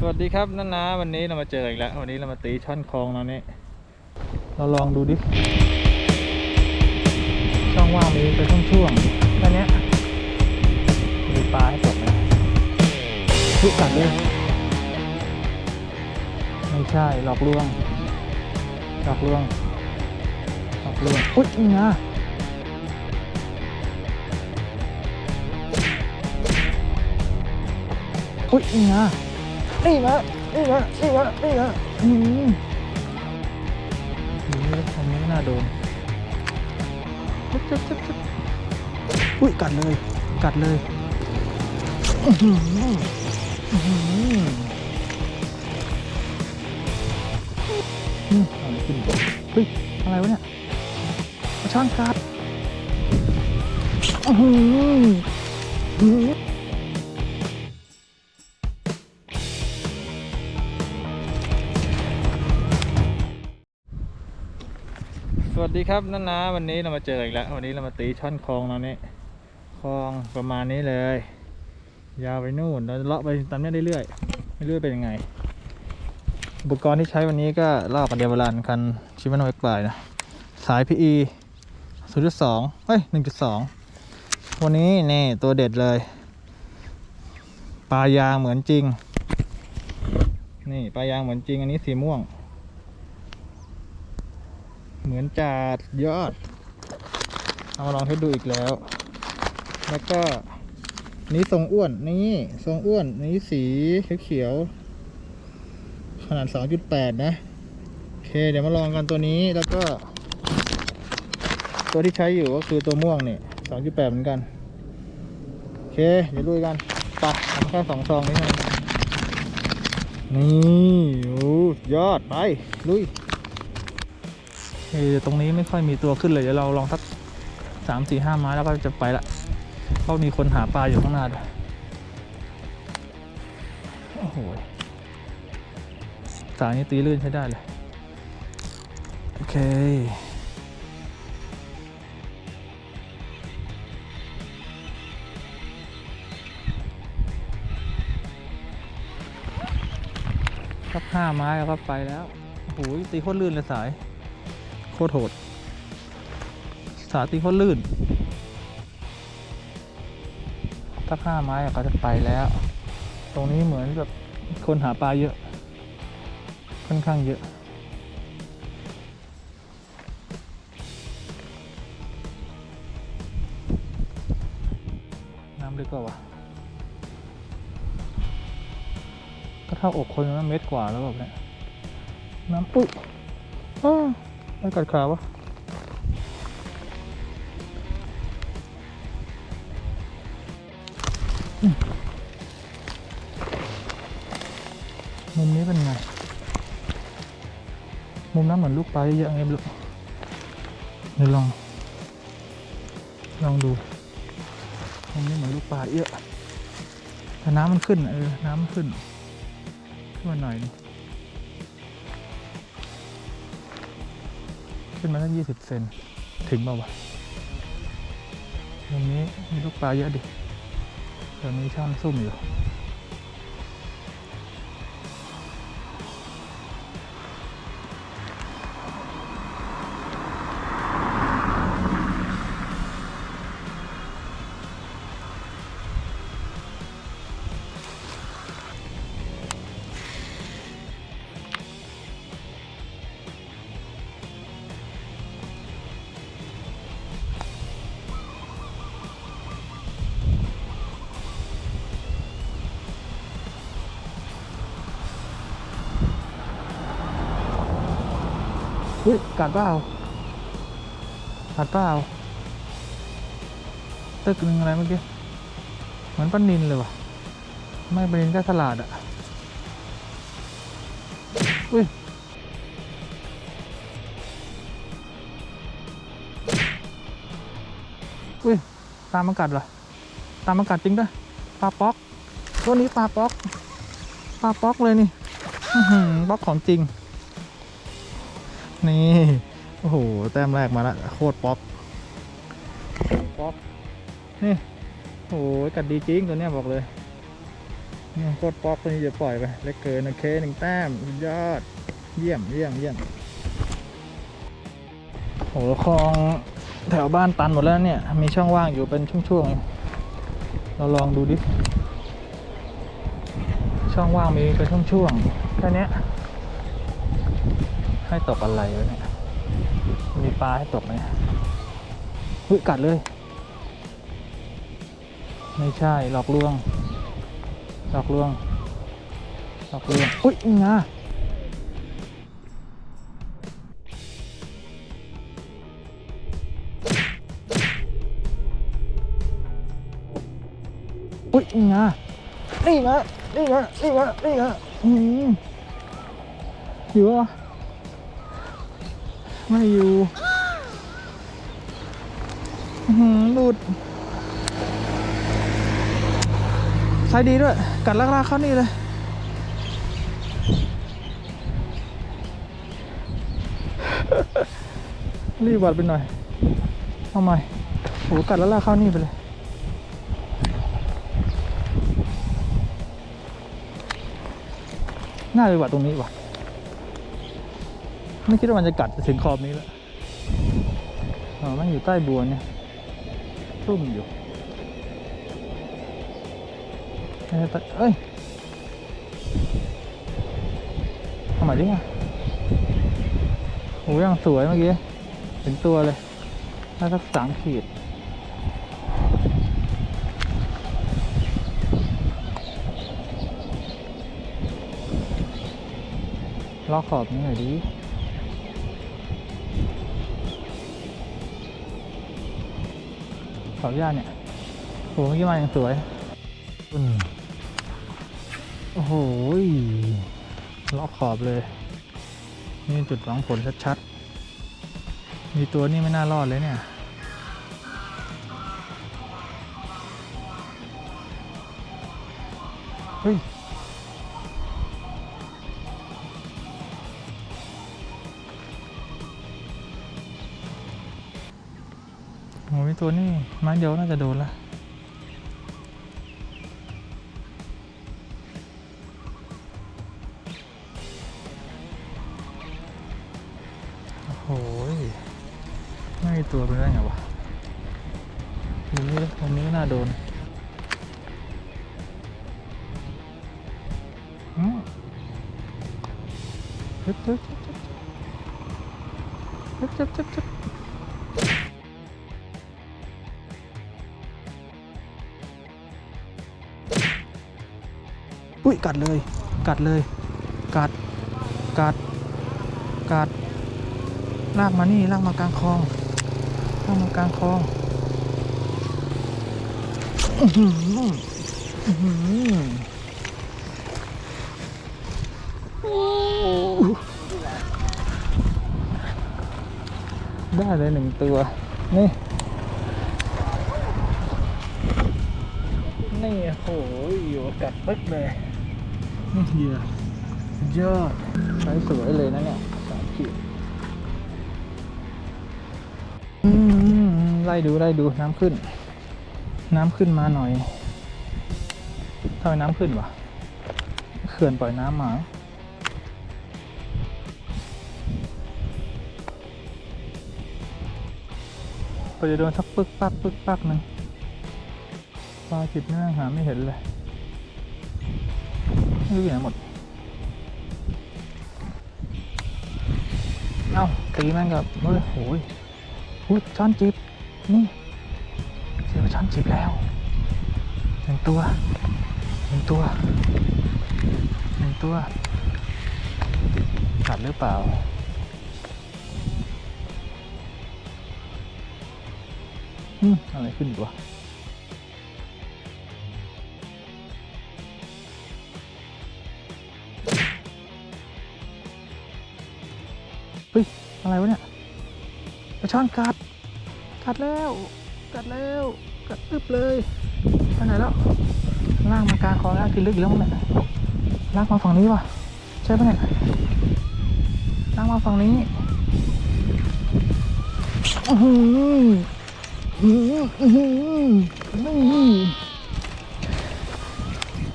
สวัสดีครับนันนาวันนี้เรามาเจออีกแล้ว วันนี้เรามาตีช่อนคลองเราเนี่ยเราลองดูดิ ช่องว่างมีเป็นช่วงๆแค่เนี้มีปลาให้ตกไหมทุกสัตว์เลยไม่ใช่หลอกลวงหลอกลวงหลอกลวงอุ๊ยนี่นะอุ๊ยนี่นะ นี่มานี่มานี่มานี่มาอืมทำนี้ไม่น่าโดนอุ๊ยกัดเลย กัดเลยอื้อหืออื้อหืออืมเอาขึ้นเฮ้ย อะไรวะเนี่ยช่อนกัดอื้อหือ วัสดีครับนันนาวันนี้เรามาเจออีกแล้ว วันนี้เรามาตีช่อนคลองเราเนี่ยคลองประมาณนี้เลย ยาวไปนู่นเราเลาะไปตามนี้เรื่อยๆไม่รู้เป็นยังไง อุปกรณ์ที่ใช้วันนี้ก็ลอกกันเดียวเวลานคันชิวานอยกลายนะ สาย PE 0.2เฮ้ย 1.2 วันนี้นี่ตัวเด็ดเลย ปลายางเหมือนจริง นี่ปลายางเหมือนจริงอันนี้สีม่วง เหมือนจัดยอด เอามาลองเทสดูอีกแล้ว แล้วก็นี้ทรงอ้วนนี่ทรงอ้วนนี่สีเขียวขนาด 2.8 นะโอเค เดี๋ยวมาลองกันตัวนี้แล้วก็ ตัวที่ใช้อยู่ก็คือตัวม่วงเนี่ย2.8 เหมือนกันโอเค เดี๋ยวลุยกันไปะทำแค่สองซองนี้นะนี่โอ้ยอดไปลุย เฮ้ยตรงนี้ไม่ค่อยมีตัวขึ้นเลยเดี๋ยวเราลองสักสามสี่ห้าไม้แล้วก็จะไปละเพราะมีคนหาปลาอยู่ข้างหน้าด้วยโอ้โหสายนี้ตีลื่นใช้ได้เลย โอเคสักห้าไม้แล้วก็ไปแล้วโอ้โหตีโคตรลื่นเลยสาย คตรโหด สาตีโคตรลื่นสักห้าไม้อะก็จะไปแล้ว ตรงนี้เหมือนแบบคนหาปลาเยอะ ค่อนข้างเยอะน้ำลึกกว่าวะก็เท่าอกคนนะเม็ดกว่าแล้วแบบเนี้ยน้ำปุ๊บอ้า วไม่กัดขาวะมุมนี้เป็นไง มุมนั้นเหมือนลูกปลาเยอะไงไม่รู้เดี๋ยวลอง ลองดูมุมนี้เหมือนลูกปลาเยอะแต่น้ำมันขึ้นเออ น้ำมันขึ้นขึ้นมาหน่อยนึง ขึ้นมาตั้งยี่สิบเซนถึงเปล่าวะมุมนี้มีลูกปลาเยอะดิเดี๋ยวมีช่อนซุ่มอยู่ อุ้ยกัดเปล่ากัดเปล่าตึกหนึ่งอะไรเมื่อกี้เหมือนปันนินเลยว่ะ ไม่ปันนินก็สลัดอะอุ้ยอุ้ยตามมันกัดเหรอตามมันกัดจริงด้วยปลาป๊อกตัวนี้ปลาป๊อกปลาป๊อกเลยนี่ป๊อกของจริง นี่ โอ้โห แต้มแรกมาแล้วโคตรป๊อปป๊อปนี่โอ้โหกัดดีจริงตัวเนี้ยบอกเลยเนี่ยโคตรป๊อกตัวนี้จะปล่อยไปเล็กเกินโอเคหนึ่งแต้มยอดเยี่ยมเยี่ยมเยี่ยมโหคลองแถวบ้านตันหมดแล้วเนี่ย มีช่องว่างอยู่เป็นช่วงๆเราลองดูดิช่องว่างมีเป็นช่วงๆแค่เนี้ย ให้ตกอะไรวะเนี่ย มีปลาให้ตกไหมเฮ้ยกัดเลย ไม่ใช่หลอกลวง หลอกลวง หลอกลวง อุ้ยนี่ไงอุ้ยนี่ไงนี่ไงนี่ไงนี่ไงนี่ไงอืมอยู่วะ ไม่อยู่หือหลุดใช้ดีด้วย กัดลากๆเข้านี่เลย รีบวัดไปหน่อยเอาใหม่โหกัดลากเข้านี่ไปเลยน่าไปวัดตรงนี้ว่ะ ไม่คิดว่ามันจะกัดถึงขอบนี้แล้วอ๋อมันอยู่ใต้บัวเนี่ยซุ่มอยู่เอ้ยเอ้ยทำไมดิอะโอ้ยังสวยเมื่อกี้เห็นตัวเลยได้สักสามขีดล็อกขอบนี้หน่อยดิ ขอบหญ้าเนี่ยโหเมื่อกี้มาอย่างสวยอืมโอ้โหยล็อกขอบเลย นี่จุดหวังผลชัดๆ มีตัวนี่ไม่น่ารอดเลยเนี่ยเฮ้ย ตัวนี้ไม้เดียวน่าจะโดนละโอ้โหยไม่ตัวเป็นได้ไงวะทีนี้ตรงนี้ก็น่าโดนอืมจึ๊บจึ๊บจึ๊บจึ๊บจึ๊บจึ๊บจึ๊บ อุ้ยกัดเลย กัดเลย กัด กัด กัด ลากมานี่ลากมากลางคลองลากมากลางคลองได้เลยหนึ่งตัว นี่ นี่โอ้โหอยู่กัดปึ๊กเลย เฮียยอดใช้สวยเลยนะเนี่ยสามขีดอืมไล่ดูไล่ดูน้ำขึ้น น้ำขึ้นมาหน่อยทำไมน้ำขึ้นวะเขื่อนปล่อยน้ำมาไปจะโดนสักปึ๊กปักปึ๊กปักหนึ่งปลาจิบหน้าหาไม่เห็นเลย ไม่รู้อยู่ไหนหมด เอ้าตีม่งกับเฮ้ยโหยอุ้ยช้อนจิบ นี่เจอช้อนจิบแล้วหนึ่งตัวหนึ่งตัวหนึ่งตัวกัดหรือเปล่าอืมอะไรขึ้นอีกว ฮ้ย อะไรวะเนี่ยปลาช่อนกัด กัดแล้ว กัดแล้ว กัดตึบเลยไปไหนแล้วลากมากลางคองลากกินลึกอีกแล้วมั้งเนี่ยลากมาฝั่งนี้วะใช่ปะเนี่ยลากมาฝั่งนี้อื้อหืออื้อหืออื้อหืออื้อหือ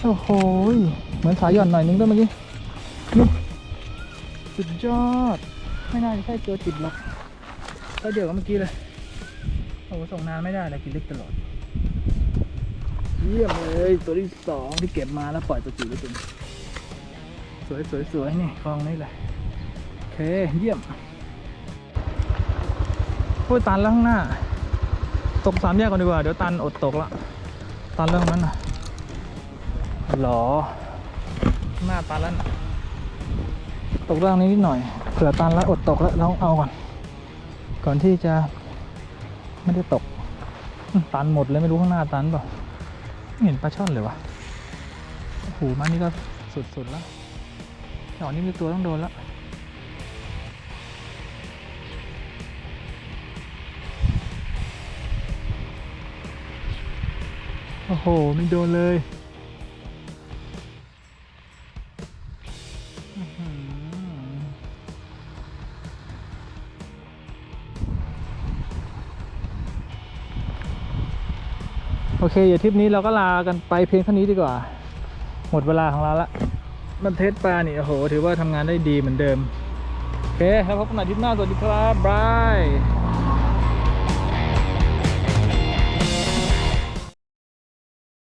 โอ้โหเหมือนสายหย่อนหน่อยนึงด้วยเมื่อกี้สุดยอด ไม่น่าจะใช่ตัวติดหรอกก็เดียวกับเมื่อกี้เลยโอ้ส่งนานไม่ได้เลยกินลึกตลอด เยี่ยมเลยตัวที่สองที่เก็บมาแล้วปล่อยตัวจิ๋วไว้ตัวนี้สวยสวยสวยนี่คลองนี่แหละโอเคเยี่ยมพูดตันแล้วข้างหน้า ตกสามแยกก่อนดีกว่า เดี๋ยวตันอดตกละ ตันเรื่องนั้นน่ะหรอข้างหน้าตันแล้วนะ ตกเรื่องนี้นิดหน่อย เผื่อตันแล้วอดตกแล้วเราเอาก่อน ก่อนที่จะไม่ได้ตก ตันหมดเลยไม่รู้ข้างหน้าตันเปล่าไม่เห็นปลาช่อนเลยวะโอ้โหมันนี่ก็สุดๆแล้วแถวนี้มีตัวต้องโดนแล้วโอ้โห ไม่โดนเลย โอเคเดี๋ยวทริปนี้เราก็ลากันไปเพียงเท่านี้ดีกว่า หมดเวลาของเราละมันเทสปลานี่โอ้โห ถือว่าทำงานได้ดีเหมือนเดิม โอเค แล้วพบกันใหม่ทริปหน้า สวัสดีครับบาย